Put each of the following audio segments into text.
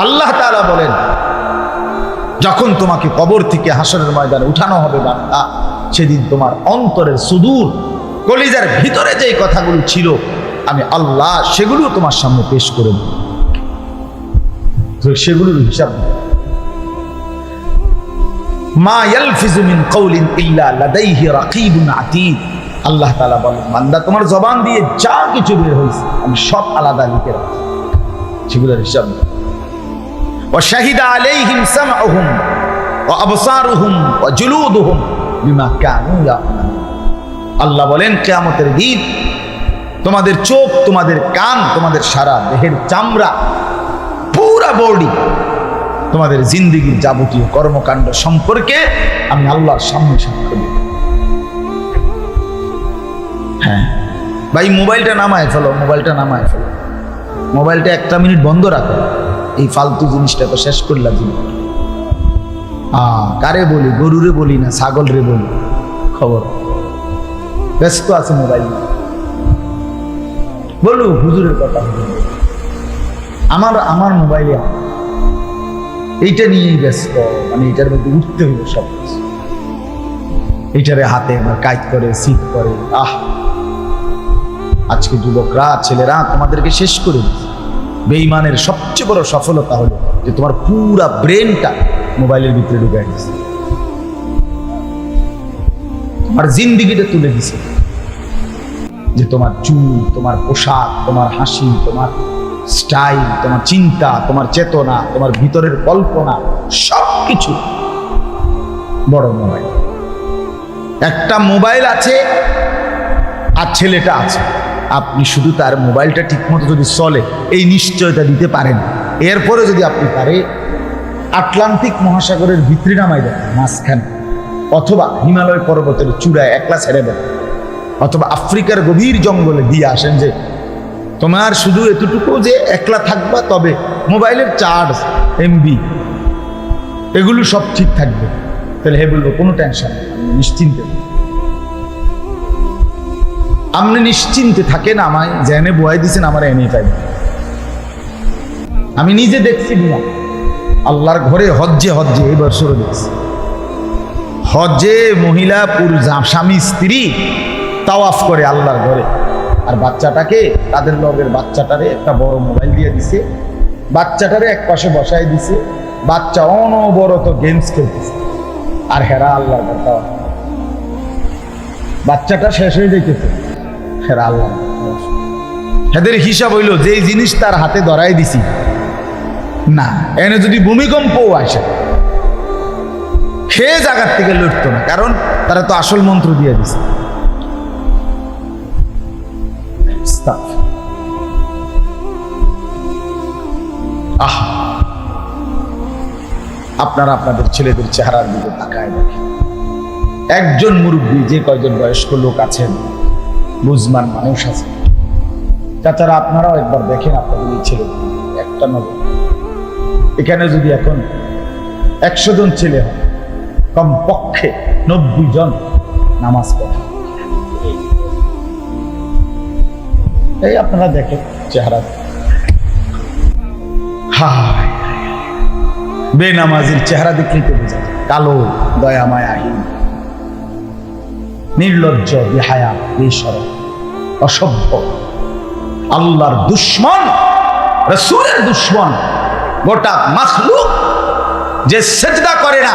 আল্লাহ তাআলা বলেন, যখন তোমাকে কবর থেকে হাসনের ময়দানে উঠানো হবে বান্দা, সেদিন তোমার অন্তরের সুদূর, কলিজার ভিতরে যে কথাগুলো ছিল, আমি আল্লাহ সেগুলো তোমার সামনে পেশ করে সেগুলোর হিসাব। মা ইয়ালফিজু মিন কওলিন ইল্লা লাদাইহি রাকিবুন আতীদ। আল্লাহ তাআলা বলেন, বান্দা, তোমার জবান দিয়ে যা কিছু বের হয়েছে, আমি সব আলাদা লিখে রাখছি। সেগুলোর হিসাব শাহিদা ও আল্লাহ বলেন কেমতের দিন তোমাদের চোখ, তোমাদের কান, তোমাদের সারা দেহের চামড়া, পুরা বডি তোমাদের জিন্দিগির যাবতীয় কর্মকাণ্ড সম্পর্কে আমি আল্লাহর সামনে সাক্ষ্য দেব হ্যাঁ ভাই, মোবাইলটা নামায় ফেলো, মোবাইলটা নামায় ফেলো। মোবাইলটা একটা মিনিট বন্ধ রাখো। এই ফালতু জিনিসটা তো শেষ করলাম জীবন কারে বলি? গরুরে বলি না ছাগল রে বলি? খবর। ব্যস্ত আছে মোবাইল বলু হুজুরের কথা আমার আমার মোবাইলে এইটা নিয়েই ব্যস্ত মানে এটার মধ্যে উঠতে হইল সব কিছু এইটারে হাতে আমার কাজ করে সিট করে আহ! আজকে যুবকরা ছেলেরা তোমাদেরকে শেষ করে দিচ্ছে। বেইমানের সবচেয়ে বড় সফলতা হলো যে তোমার পুরা ব্রেনটা মোবাইলের ভিতরে ঢুকে গেছে তোমার জিন্দিগিটা তুলে দিছে। যে তোমার চুল, তোমার পোশাক, তোমার হাসি, তোমার স্টাইল, তোমার চিন্তা, তোমার চেতনা, তোমার ভিতরের কল্পনা সব কিছু বড় মোবাইল। একটা মোবাইল আছে আর ছেলেটা আছে। আপনি শুধু তার মোবাইলটা ঠিকমতো যদি চলে, এই নিশ্চয়তা দিতে পারেন এরপরে যদি আপনি পারে আটলান্টিক মহাসাগরের ভিতরে নামাই দেন, মাঝখানে, অথবা হিমালয় পর্বতের চূড়ায় একলা ছেড়ে দেন, অথবা আফ্রিকার গভীর জঙ্গলে দিয়ে আসেন যে, তোমার শুধু এতটুকু যে একলা থাকবা, তবে মোবাইলের চার্জ, এমবি, এগুলো সব ঠিক থাকবে তাহলে হে বলব, কোনো টেনশন নিশ্চিন্তে। আপনি নিশ্চিন্তে থাকেন আমায় জেনে বয়াই দিছেন আমার এনে পাইবেন আমি নিজে দেখছি না আল্লাহর ঘরে হজ্জে হজ্জে এই বছরও দেখছি। হজ্জে মহিলা, পুরুষ, স্বামী, স্ত্রী তাওয়াফ করে আল্লাহর ঘরে। আর বাচ্চাটাকে, তাদের লগের বাচ্চাটারে একটা বড় মোবাইল দিয়ে দিছে। বাচ্চাটারে এক পাশে বসায় দিছে। বাচ্চা অনবরত গেমস খেলতেছে। আর হেরা আল্লাহর ঘর তাওয়াফ বাচ্চাটা শেষ হয়ে যেতেছে হেরা আল্লাহ। এদের হিসাব হইল যে জিনিস তার হাতে ধরাই দিছি, না। এনে যদি ভূমিকম্পও আসে, সে জায়গার থেকে লড়তো না, কারণ তারা তো আসল মন্ত্র দিয়ে দিছে। আহ। আপনারা আপনাদের ছেলেদের চেহারার দিকে তাকায় দেখেন। একজন মুরব্বী, যে কয়জন বয়স্ক লোক আছেন বুঝমান মানুষ আছে। তাছাড়া আপনারাও একবার দেখেন আপনাদের এই ছেলে একটা নয় এখানে যদি এখন একশো জন ছেলে হয়, কমপক্ষে নব্বই জন নামাজ পড়ে। এই আপনারা দেখেন চেহারা। হায় বেনামাজির চেহারা দেখলেই তো বোঝা যায়। কালো দয়া মায়াহীন নির্লজ্জ, বেহায়া বেসর অসভ্য। আল্লাহর দুশ্মন, রসুলের দুশ্মন, গোটা মাখলুক যে সেজদা করে না,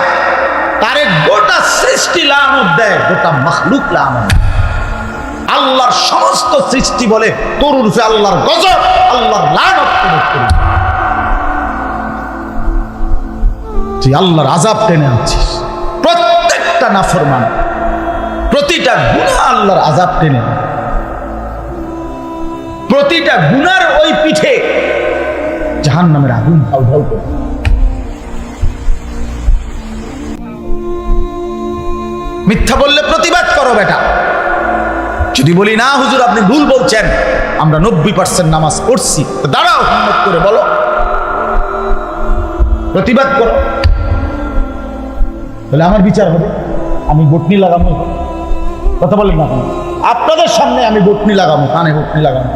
তারে গোটা সৃষ্টি লানত দেয়, গোটা মখলুক লানত আল্লাহর সমস্ত সৃষ্টি বলে তোর উর্ফে আল্লাহর গজব, আল্লাহর লানত। তুই আল্লাহর আজাব টেনে আনছিস। প্রত্যেকটা নাফরমান প্রতিটা গুণা আল্লাহর আজাব টেনে প্রতিটা গুনার ওই পিঠে জাহান নামের আগুন মিথ্যা বললে প্রতিবাদ করো বেটা। যদি বলি, না, হুজুর, আপনি ভুল বলছেন। আমরা নব্বই পার্সেন্ট নামাজ পড়ছি। দাঁড়াও, হিম্মত করে বলো। প্রতিবাদ করো। তাহলে আমার বিচার হবে। আমি বটনি লাগাবো। কথা বলেন না আপনাদের সামনে আমি বটনি লাগাবো, কানে বটনি লাগাবো।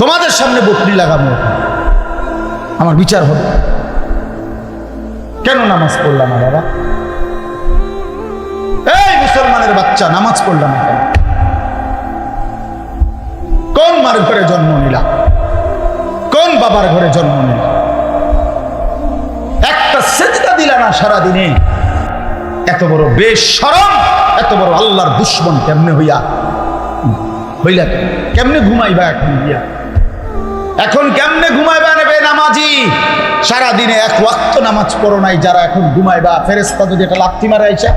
তোমাদের সামনে বকরি লাগাবো। আমার বিচার হবে। কেন নামাজ পড়লাম না বাবা? এই মুসলমানের বাচ্চা, নামাজ পড়লাম না কোন? মার ঘরে জন্ম নিলাম কোন বাবার ঘরে জন্ম নিলাম না সারাদিনে? এত বড় বেশ সরম এত বড় আল্লাহর দুশ্মন কেমনে হইয়া? হইলা কেমনে ঘুমাইবা এখন গিয়া? এখন কেমনে ঘুমাইবা নেবে নামাজি? সারাদিনে এক ওয়াক্ত নামাজ পড়ো নাই, যারা এখন ঘুমাইবা ফেরেস্তা যদি একটা লাথি মারে আইসা?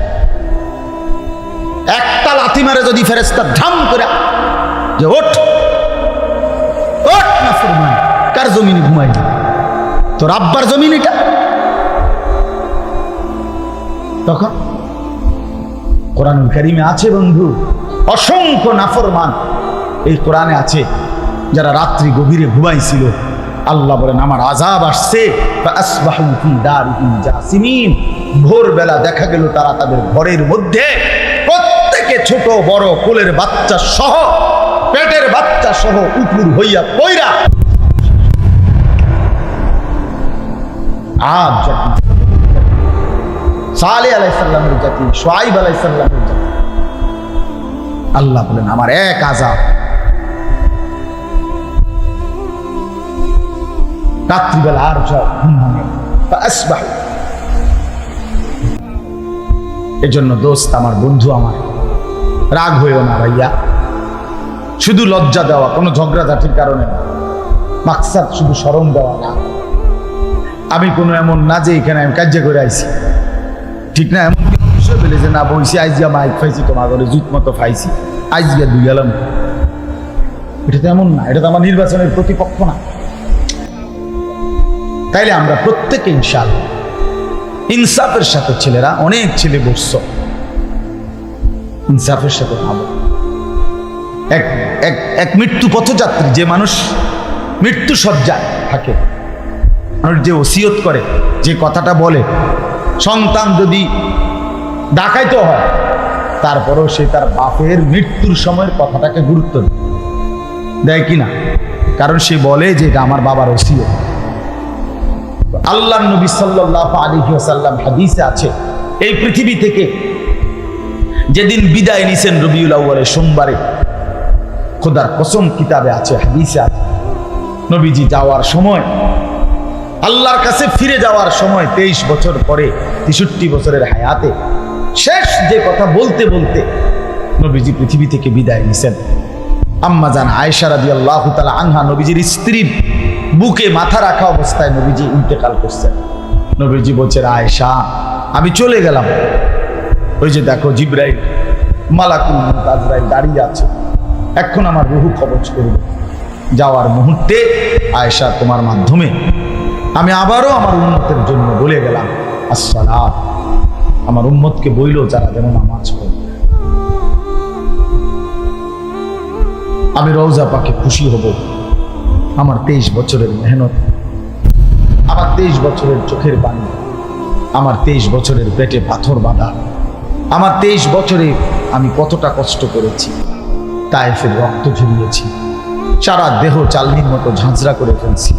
একটা লাথি মারে যদি ফেরেস্তা ধাম করে, যে ওঠ ওঠ না কার জমিনে ঘুমাইবি? তোর আব্বার জমিন এটা? তখন কোরআন কারিমে আছে বন্ধু, অসংখ্য নাফরমান এই কোরআনে আছে, যারা রাত্রি গভীরে ঘুমাইছিল। আল্লাহ বলেন, আমার আজাব আসছে ভোরবেলা দেখা গেল তারা তাদের ঘরের মধ্যে, প্রত্যেকে ছোট, বড়, কোলের বাচ্চা সহ, পেটের বাচ্চা সহ উপুর হইয়া পৈরা আজ সালে আলাইসাল্লামের জাতি, সোয়াইব আলাইসাল্লামের জাতি। আল্লাহ বলেন, আমার এক আজাব। রাত্রিবেলা আর যাও, ঘুম ভাঙে এজন্য দোস্ত, আমার বন্ধু আমার, রাগ হইও না ভাইয়া। শুধু লজ্জা দেওয়া, কোনো ঝগড়াঝাটির কারণে মাকসাদ শুধু স্মরণ দেওয়া না। আমি কোনো এমন না যে এখানে আমি কার্য করে আইছি। ঠিক না, এমন বিষয় পেলে যে না বইছি আইজিয়া মাইক ফাইছি তোমার ঘরে জুত মতো ফাইছি আইজিয়া দুই গেলাম এটা তো এমন না, এটা তো আমার নির্বাচনের প্রতিপক্ষ না। তাইলে আমরা প্রত্যেকে ইনশাল ইনসাফের সাথে ছেলেরা অনেক ছেলে বসছ। ইনসাফের সাথে ভাবো। এক এক এক মৃত্যু পথযাত্রী, যে মানুষ মৃত্যু সজ্জায় থাকে, মানুষ যে ওসিয়ত করে, যে কথাটা বলে সন্তান যদি ডাকাইতে হয়, তারপরেও সে তার বাপের মৃত্যুর সময়ের কথাটাকে গুরুত্ব দেয়। দেয় কি না? কারণ সে বলে যে এটা আমার বাবার ওসিয়ত। আল্লাহ নবী সাল্লাহ আলী সাল্লাম হাদিসে আছে, এই পৃথিবী থেকে যেদিন বিদায় নিছেন রবিউল আউ্বালের সোমবারে, খোদার কসম কিতাবে আছে, হাদিসে আছে, নবীজি যাওয়ার সময় আল্লাহর কাছে ফিরে যাওয়ার সময় তেইশ বছর পরে, তেষট্টি বছরের হায়াতে, শেষ যে কথা বলতে বলতে নবীজি পৃথিবী থেকে বিদায় নিছেন। আম্মা জান আয়েশা রাদি আল্লাহ তালা আনহা নবীজির স্ত্রীর বুকে মাথা রাখা অবস্থায় নবীজি ইন্তেকাল করছেন। নবীজি বলছেন, আয়েশা, আমি চলে গেলাম। ওই যে দেখো জিব্রাইল, মালাকুল মউত আজরাইল দাঁড়িয়ে আছে। এখন আমার রুহু কবচ করবে যাওয়ার মুহূর্তে আয়েশা তোমার মাধ্যমে আমি আবারও আমার উন্মতের জন্য বলে গেলাম, আসসালাত। আমার উম্মতকে বইল যারা যেন নামাজ পড়ে। আমি রওজা পাকে খুশি হব। আমার তেইশ বছরের মেহনত, আমার তেইশ বছরের চোখের পানি, আমার তেইশ বছরের পেটে পাথর বাঁধা, আমার তেইশ বছরে আমি কতটা কষ্ট করেছি তাইফের রক্ত ঝরিয়েছি, সারা দেহ চালনির মতো ঝাঁঝরা করে ফেলছি।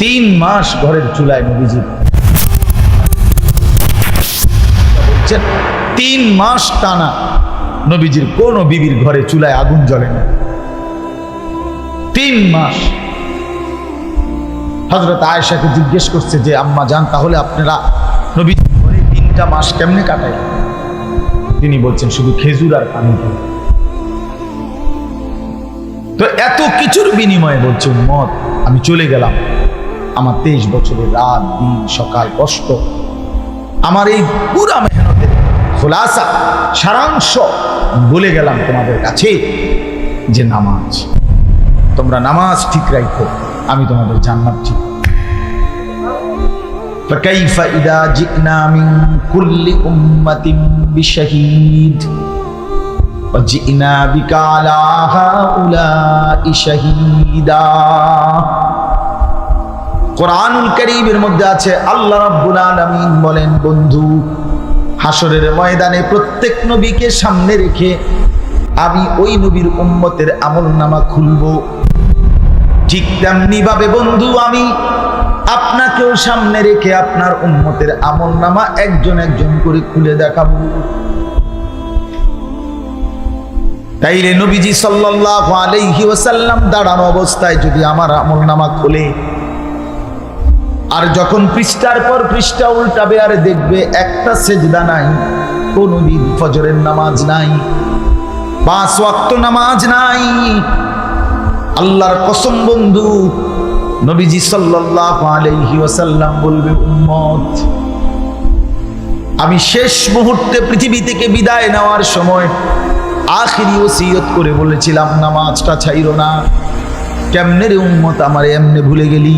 তিন মাস ঘরের চুলায় নবীজি। তিন মাস টানা নবীজির কোন বিবির ঘরে চুলায় আগুন জ্বলে না। তিন মাস। হজরত আয়েশাকে জিজ্ঞেস করছে যে, আম্মা যান, তাহলে আপনারা নবী ঘরে তিনটা মাস কেমনে কাটাই তিনি বলছেন, শুধু খেজুর আর পানি তো এত কিছুর বিনিময়ে বলছে মত আমি চলে গেলাম। আমার তেইশ বছরের রাত দিন সকাল কষ্ট আমার এই পুরা মেহনতের খোলাসা সারাংশ আমি বলে গেলাম তোমাদের কাছে যে নামাজ তোমরা নামাজ ঠিক রাখো আমি তোমাদের জান্নাত ঠিক فكيف إذا جئنا من كل أمة بشهيد وجئنا بك على هؤلاء شهيدا কোরআনুল করিমের মধ্যে আছে, আল্লাহ রাব্বুল আলামিন বলেন, বন্ধু হাসরের ময়দানে প্রত্যেক নবীকে সামনে রেখে আমি ওই নবীর উম্মতের আমল নামা খুলব। ঠিক তেমনি ভাবে, বন্ধু, আমি আপনাকেও সামনে রেখে আপনার উম্মতের আমল নামা একজন একজন করে খুলে দেখাবো। তাইলে নবীজি সাল্লাল্লাহু আলাইহি ওয়াসাল্লাম দাঁড়ানো অবস্থায় যদি আমার আমল নামা খোলে আর যখন পৃষ্ঠার পর পৃষ্ঠা উল্টাবে আর দেখবে একটা সেজদা নাই, কোনদিন ফজরের নামাজ নাই, পাঁচ ওয়াক্ত নামাজ নাই। আল্লাহর কসম বন্ধু, নবীজি সাল্লাল্লাহু আলাইহি বলবে, উম্মত, আমি শেষ মুহূর্তে পৃথিবী থেকে বিদায় নেওয়ার সময় আখিরি ওসিয়ত করে বলেছিলাম, নামাজটা ছাইরো না। কেমনে রে উম্মত, আমার এমনে ভুলে গেলি?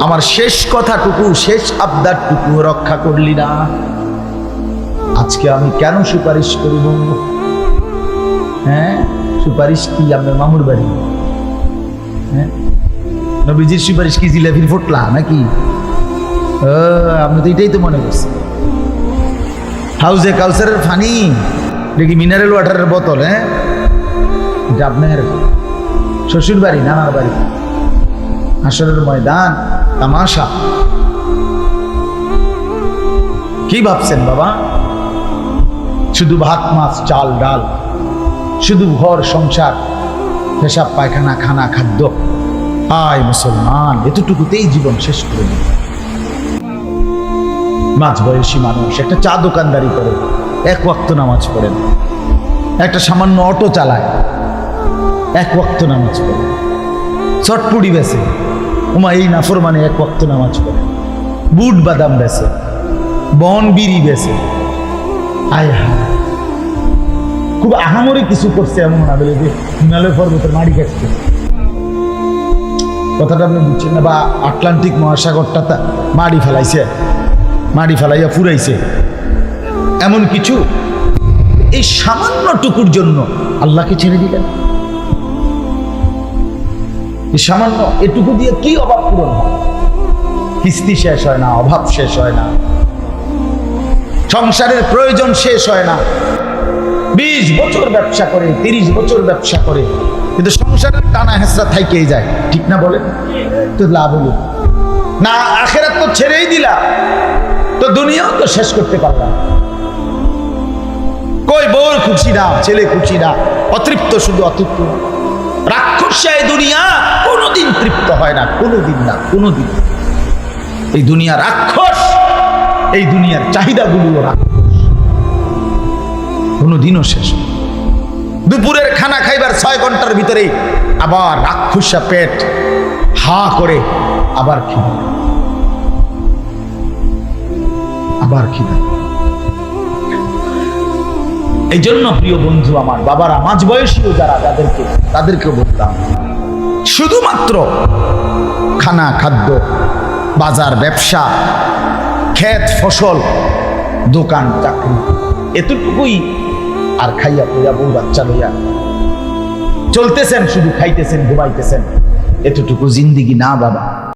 আমার শেষ কথাটুকু, শেষ আবদারটুকু রক্ষা করলি না। আজকে আমি কেন সুপারিশ করিব? হ্যাঁ? সুপারিশ কি আপনার মামুর বাড়ি? হ্যাঁ? নবীজির সুপারিশ কি জিলাপির ফোটলা নাকি? আপনি তো এটাই তো মনে করছেন। হাউজে কালচারের ফানি, দেখি মিনারেল ওয়াটারের বোতল হ্যাঁ? এটা আপনার শ্বশুর বাড়ি নানার বাড়ি। হাসরের ময়দান। তামাশা। কি ভাবছেন বাবা? শুধু ভাত, মাছ, চাল, ডাল, শুধু ঘর, সংসার, পেশাব, পায়খানা, খানা, খাদ্য। আয় মুসলমান, এতটুকুতেই জীবন শেষ করে দিল মাঝ বয়সী মানুষ, একটা চা দোকানদারি করে, এক ওয়াক্ত নামাজ পড়েন। একটা সামান্য অটো চালায়, এক ওয়াক্ত নামাজ পড়ে চটপুড়ি বেছে উমা, এই নাফর মানে এক ওয়াক্ত নামাজ পড়ে। বুট বাদাম বেছে, বন বিড়ি বেছে। আয় খুব আহামরি কিছু করছে এমন না, বলে যে হিমালয় পর্বতের মাড়ি কাটছে কথাটা আপনি বুঝছেন না, বা আটলান্টিক মহাসাগরটা মাড়ি ফেলাইছে, মাড়ি ফেলাইয়া ফুরাইছে। এমন কিছু এই সামান্য টুকুর জন্য আল্লাহকে ছেড়ে দিলেন। সামান্য এটুকু দিয়ে কি অভাব পূরণ হয়? কিস্তি শেষ হয় না, অভাব শেষ হয় না। সংসারের প্রয়োজন শেষ হয় না। বিশ বছর ব্যবসা করে, তিরিশ বছর ব্যবসা করে, কিন্তু সংসারের টানা হেসরা থাইকেই যায়। ঠিক না বলে তো লাভ হলো। না, আখেরাত তো ছেড়েই দিলা। তো দুনিয়াও তো শেষ করতে পারলাম। কই বোর খুশি না, ছেলে খুশি না, অতৃপ্ত শুধু অতৃপ্ত। রাক্ষসায় দুনিয়া। কোনোদিন তৃপ্ত হয় না, কোনোদিন না, কোনোদিন। এই দুনিয়া রাক্ষস, এই দুনিয়ার চাহিদাগুলো রাক্ষস। কোনোদিনও শেষ দুপুরের খানা খাইবার ছয় ঘণ্টার ভিতরে আবার রাক্ষসা পেট হা করে আবার খিদে আবার খিদে এই জন্য প্রিয় বন্ধু, আমার বাবারা মাঝ বয়সীও যারা, তাদেরকে তাদেরকে বলতাম শুধুমাত্র খানা খাদ্য, বাজার ব্যবসা, ক্ষেত ফসল, দোকান চাকরি, এতটুকুই আর খাইয়া পইয়া বউ বাচ্চা লইয়া চলতেছেন, শুধু খাইতেছেন, ঘুমাইতেছেন, এতটুকু জিন্দিগি না বাবা।